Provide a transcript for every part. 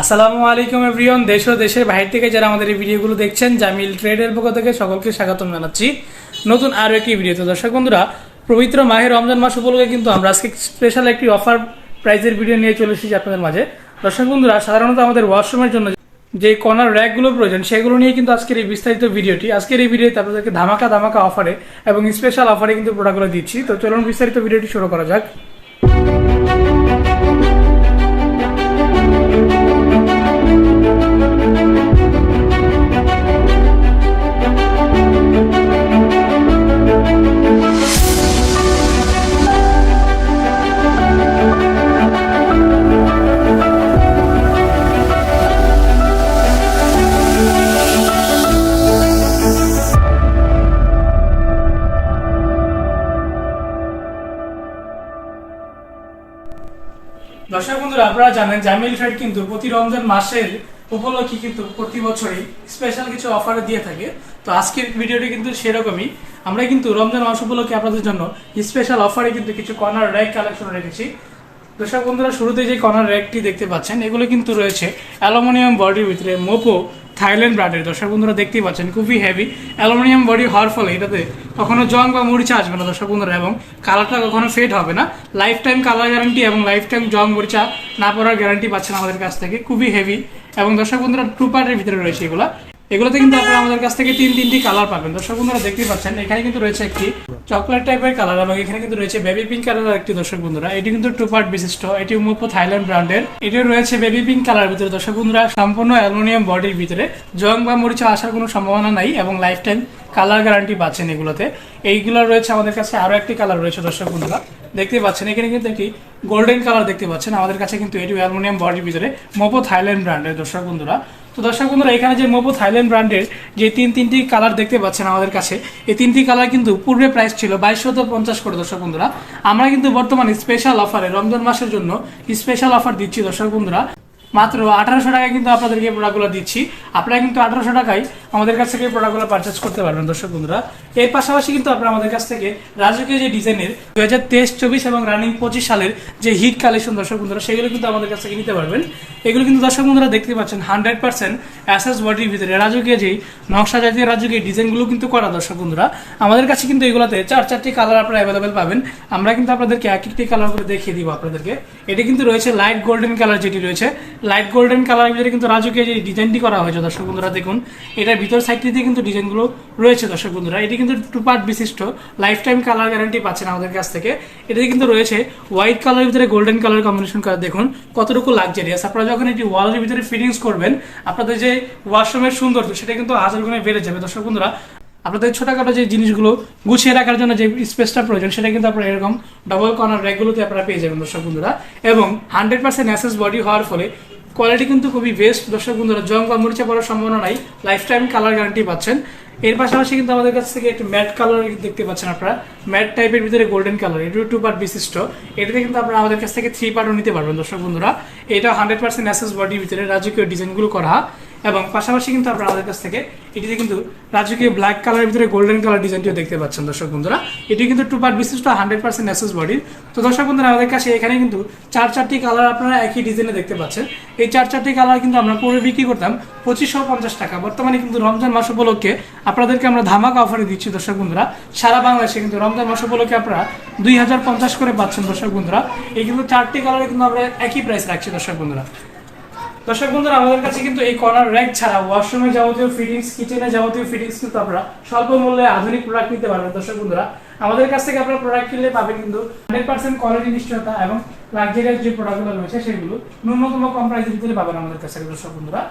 আসসালামু আলাইকুম এভরিওয়ান, দেশ ও দেশের বাইরে থেকে যারা আমাদের এই ভিডিওগুলো দেখছেন, জামিল ট্রেডের পক্ষ থেকে সকলকে স্বাগতম জানাচ্ছি। নতুন আরও একটি ভিডিওতে। দর্শক বন্ধুরা, পবিত্র মাহের রমজান মাস উপলক্ষে কিন্তু আমরা আজকে স্পেশাল একটি অফার প্রাইজের ভিডিও নিয়ে চলে এসেছি আপনাদের মাঝে। দর্শক বন্ধুরা, সাধারণত আমাদের ওয়াশরুমের জন্য যে কর্নার র্যাকগুলো প্রয়োজন, সেগুলো নিয়ে কিন্তু আজকের এই বিস্তারিত ভিডিওটি, আজকের এই ভিডিওতে আপনাদেরকে ধামাকা ধামাকা অফারে এবং স্পেশাল অফারে কিন্তু প্রোডাক্টগুলো দিচ্ছি। তো চলুন বিস্তারিত ভিডিওটি শুরু করা যাক। দর্শক বন্ধুরা, আপনারা জানেন জামিল ফ্রেড কিন্তু প্রতি রমজান মাসের উপলক্ষে কিন্তু প্রতি বছরই স্পেশাল কিছু অফার দিয়ে থাকে। তো আজকের ভিডিওটি কিন্তু সেরকমই। আমরা কিন্তু রমজান মাস উপলক্ষে আপনাদের জন্য স্পেশাল অফারে কিন্তু কিছু কর্নার র্যাক কালেকশন রেখেছি। দর্শক বন্ধুরা, শুরুতে যে কর্নার র্যাকটি দেখতে পাচ্ছেন, এগুলো কিন্তু রয়েছে অ্যালুমিনিয়াম বডির ভিতরে মোপো থাইল্যান্ড ব্র্যান্ডের, দর্শক বন্ধুরা দেখতেই পাচ্ছেন, খুবই হেভি অ্যালুমিনিয়াম বডি হওয়ার ফলে এটাতে কখনো জং বা মরিচা আসবে না, দর্শক বন্ধুরা, এবং কালারটা কখনো ফেড হবে না। লাইফ টাইম কালার গ্যারান্টি এবং লাইফ টাইম জং মরিচা না পড়ার গ্যারান্টি পাচ্ছেন আমাদের কাছ থেকে, খুবই হেভি এবং দর্শক বন্ধুরা টু পার্টের ভিতরে রয়েছে এগুলো। এগুলোতে কিন্তু আপনারা আমাদের কাছ থেকে তিন তিনটি কালার পাবেন। দর্শক বন্ধুরা, দেখতেই পাচ্ছেন, এখানে কিন্তু রয়েছে একটি চকলেট টাইপের কালার এবং এখানে কিন্তু রয়েছে বেবি পিঙ্ক কালার একটি দর্শক বন্ধুরা। এটি কিন্তু টু পার্ট বিশিষ্ট। এটি উমোপো থাইল্যান্ড ব্র্যান্ডের। এটি রয়েছে বেবি পিঙ্ক কালার ভিতরে। দর্শক বন্ধুরা, সম্পূর্ণ অ্যালুমিনিয়াম বডির ভিতরে। জং বা মরিচা আসার কোনো সম্ভাবনা নাই এবং লাইফ টাইম কালার গ্যারান্টি পাচ্ছেন এগুলোতে। এইগুলো রয়েছে আমাদের কাছে আরও একটি কালার রয়েছে দর্শক বন্ধুরা। দেখতে পাচ্ছেন, এখানে কিন্তু একটি গোল্ডেন কালার দেখতে পাচ্ছেন। আমাদের কাছে কিন্তু এটি অ্যালুমিনিয়াম বডির ভিতরে, মোপো থাইল্যান্ড ব্র্যান্ডের দর্শক বন্ধুরা। তো দর্শক বন্ধুরা, এখানে যে মোবো থাইল্যান্ড ব্র্যান্ডের যে তিন তিনটি কালার দেখতে পাচ্ছেন আমাদের কাছে, এই তিনটি কালার কিন্তু পূর্বে প্রাইস ছিল বাইশশত পঞ্চাশ করে দর্শক বন্ধুরা। আমরা কিন্তু বর্তমানে স্পেশাল অফারে রমজান মাসের জন্য স্পেশাল অফার দিচ্ছি দর্শক বন্ধুরা। মাত্র আঠারোশো টাকা কিন্তু আপনাদেরকে প্রোডাক্টগুলো দিচ্ছি। আপনারা কিন্তু আঠারোশো টাকায় আমাদের কাছ থেকে প্রোডাক্টগুলো পারচেস করতে পারবেন, দর্শক বন্ধুরা। এর পাশাপাশি কিন্তু আপনারা আমাদের কাছ থেকে রাজকীয় যে ডিজাইনের দু হাজার তেইশ, চব্বিশ এবং রানিং পঁচিশ সালের যে হিট কালেকশন দর্শক বন্ধুরা, সেগুলো কিন্তু আমাদের কাছ থেকে নিতে পারবেন। এগুলো কিন্তু দর্শক বন্ধুরা দেখতে পাচ্ছেন হান্ড্রেড পার্সেন্ট অ্যাসেস বডির ভিতরে। রাজকীয় যেই নকশা জাতীয় রাজকীয় ডিজাইনগুলো কিন্তু করা, দর্শক বন্ধুরা। আমাদের কাছে কিন্তু এগুলোতে চার চারটি কালার আপনারা অ্যাভেলেবেল পাবেন। আমরা কিন্তু আপনাদেরকে এক একটি কালার করে দেখিয়ে দিব আপনাদেরকে। এটি কিন্তু রয়েছে লাইট গোল্ডেন কালার যেটি রয়েছে। লাইট গোল্ডেন কালারের ভিতরে কিন্তু রাজকীয় যে ডিজাইনটি করা হয়েছে দর্শক বন্ধুরা, দেখুন, এটার ভিতর সাইডটিতে কিন্তু ডিজাইনগুলো রয়েছে দর্শক বন্ধুরা। এটি কিন্তু টু পার্ট বিশিষ্ট লাইফ টাইম কালার গ্যারান্টি পাচ্ছেন আমাদের কাছ থেকে। এটাতে কিন্তু রয়েছে হোয়াইট কালারের ভিতরে গোল্ডেন কালার কম্বিনেশন করা দেখুন, কতটুকু লাক্সারিয়াস আপনারা যখন এটি ওয়ালের ভিতরে ফিটিংস করবেন, আপনাদের যে ওয়াশরুমের সৌন্দর্য, সেটা কিন্তু হাজার গুণে বেড়ে যাবে। দর্শক বন্ধুরা, আপনাদের ছোটখাটো যে জিনিসগুলো গুছিয়ে রাখার জন্য যে স্পেসটা প্রয়োজন, সেটা কিন্তু আপনারা এরকম ডবল কর্নার র্যাকগুলোতে আপনারা পেয়ে যাবেন দর্শক বন্ধুরা। এবং হান্ড্রেড পার্সেন্ট অ্যাসেস বডি হওয়ার ফলে কোয়ালিটি কিন্তু খুবই বেস্ট দর্শক বন্ধুরা, জং বা মরিচা পড়ার সম্ভাবনা নাই লাইফ টাইম কালার গ্যারান্টি পাচ্ছেন। এর পাশাপাশি কিন্তু আমাদের কাছ থেকে একটু ম্যাট কালার দেখতে পাচ্ছেন আপনারা। ম্যাট টাইপের ভিতরে গোল্ডেন কালার এটা টু পার্ট বিশিষ্ট। এটাতে কিন্তু আপনারা আমাদের কাছ থেকে থ্রি পার্টও নিতে পারবেন, দর্শক বন্ধুরা। এটা হান্ড্রেড পার্সেন্ট অ্যাসেস বডির ভিতরে, রাজকীয় ডিজাইনগুলো করা। এবং পাশাপাশি কিন্তু আপনারা আমাদের কাছ থেকে এটিতে কিন্তু রাজকীয় ব্ল্যাক কালারের ভিতরে গোল্ডেন কালার ডিজাইনটিও দেখতে পাচ্ছেন, দর্শক বন্ধুরা। এটি কিন্তু টু পার্ট বিশিষ্ট হান্ড্রেড পার্সেন্ট অ্যাসেস বডির তো দর্শক বন্ধুরা, আমাদের কাছে এখানে কিন্তু চার চারটি কালার আপনারা একই ডিজাইনে দেখতে পাচ্ছেন। এই চার চারটি কালার কিন্তু আমরা পরে বিক্রি করতাম পঁচিশশো পঞ্চাশ টাকা। বর্তমানে কিন্তু রমজান মাস উপলক্ষে আপনাদেরকে আমরা ধামাকা অফারে দিচ্ছি, দর্শক বন্ধুরা। সারা বাংলাদেশে কিন্তু রমজান মাস উপলক্ষে আপনারা দুই হাজার পঞ্চাশ করে পাচ্ছেন, দর্শক বন্ধুরা। এই কিন্তু চারটি কালারে কিন্তু আমরা একই প্রাইস রাখছি, দর্শক বন্ধুরা। দর্শক বন্ধুরা, আমাদের কাছে কিন্তু এই কর্নার র্যাক ছাড়া ওয়াশরুমে যাবতীয় ফিটিংস কিচেনে যাবতীয় ফিটিংস কিন্তু আপনারা স্বল্প মূল্যে আধুনিক প্রোডাক্ট নিতে পারবেন। দর্শক বন্ধুরা, আমাদের কাছ থেকে আপনারা প্রোডাক্ট কিনলে পাবেন কিন্তু হান্ড্রেড পার্সেন্ট কোয়ালিটি নিশ্চয়তা এবং লাক্সারিয়াস যে প্রোডাক্টগুলো রয়েছে, সেগুলো ন্যূনতম কম প্রাইসের ভিতরে পাবেন আমাদের কাছে। দর্শক বন্ধুরা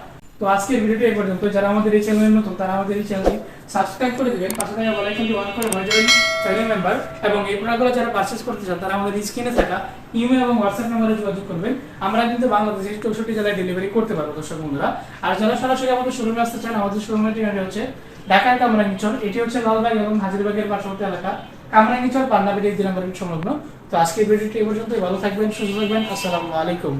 তো আজকের ভিডিওটি এই পর্যন্ত। যারা আমাদের এই চ্যানেলে নতুন, তারা আমাদের এই চ্যানেলটি সাবস্ক্রাইব করে দেবেন। পাশে থাকা বেল আইকনটি অন করে হয়ে যাবেন চ্যানেল মেম্বার এবং এই প্রোডাক্টগুলো যারা পারচেজ করতে চান, তারা আমাদের স্ক্রিনে থাকা ইমেল এবং হোয়াটসঅ্যাপ নম্বরে যোগাযোগ করবেন। আমরা কিন্তু বাংলাদেশের চৌষট্টি জেলায় ডেলিভারি করতে পারব, দর্শক বন্ধুরা। আর যারা সরাসরি আমাদের শোরুমে আসতে চান, আমাদের শোরুমের ঠিকানা হচ্ছে ঢাকার কামরাঙ্গিচর। এটি হচ্ছে লালবাগ এবং হাজিরবাগের পার্শ্ববর্তী এলাকা। কামরাঙ্গিচর, পান্না ব্রিজ দিনাম্বরের সংলগ্ন। তো আজকের ভিডিওটি এই পর্যন্তই। ভালো থাকবেন, সুস্থ থাকবেন। আসসালামু আলাইকুম।